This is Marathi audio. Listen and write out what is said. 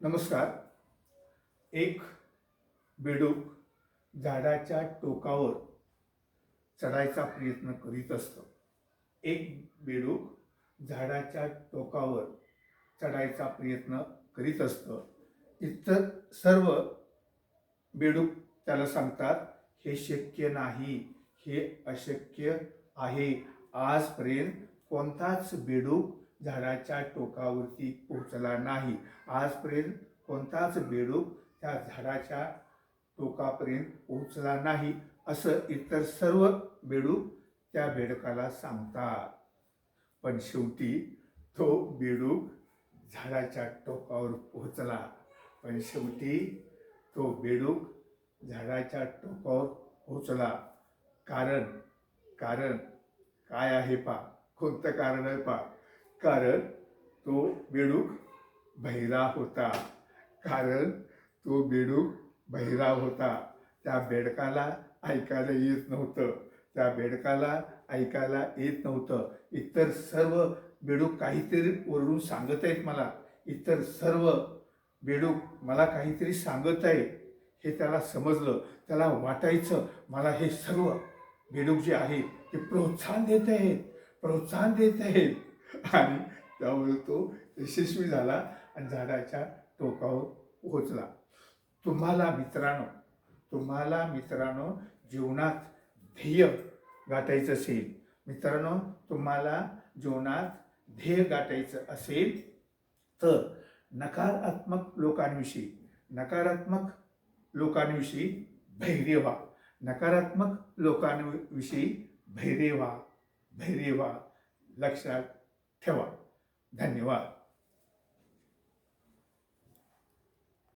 नमस्कार. एक बेडूक झाडाच्या टोकावर चढायचा प्रयत्न करीत असतं. एक बेडूक झाडाच्या टोकावर चढायचा प्रयत्न करीत असतं. इतर सर्व बेडूक त्याला सांगतात हे शक्य नाही हे अशक्य आहे. आजपर्यंत कोणताच बेडूक झाडाच्या टोकावरती पोहोचला नाही. आजपर्यंत कोणताच बेडूक त्या झाडाच्या टोकापर्यंत पोहोचला नाही असं इतर सर्व बेडूक त्या बेडकाला सांगतात. पण शेवटी तो बेडूक झाडाच्या टोकावर पोहोचला. पण शेवटी तो बेडूक झाडाच्या टोकावर पोहोचला. कारण कारण काय आहे पा? कोणतं कारण आहे पा? कारण तो बेडूक बहिरा होता. कारण तो बेडूक बहिरा होता. त्या बेडकाला ऐकायला येत नव्हतं. त्या बेडकाला ऐकायला येत नव्हतं. इतर सर्व बेडूक काहीतरी वरून सांगत आहेत मला. इतर सर्व बेडूक मला काहीतरी सांगत आहे हे त्याला समजलं. त्याला वाटायचं मला हे सर्व बेडूक जे आहे ते प्रोत्साहन देत आहेत. प्रोत्साहन देत आहेत. आणि त्यामुळे तो यशस्वी झाला आणि झाडाच्या टोकावर पोहोचला. तुम्हाला मित्रांनो तुम्हाला मित्रांनो जीवनात ध्येय गाठायचं असेल मित्रांनो तुम्हाला जीवनात ध्येय गाठायचं असेल तर नकारात्मक लोकांविषयी नकारात्मक लोकांविषयी धैर्य व्हा. नकारात्मक लोकांविषयी धैर्य व्हा धैर्य व्हा. लक्षात 手は何は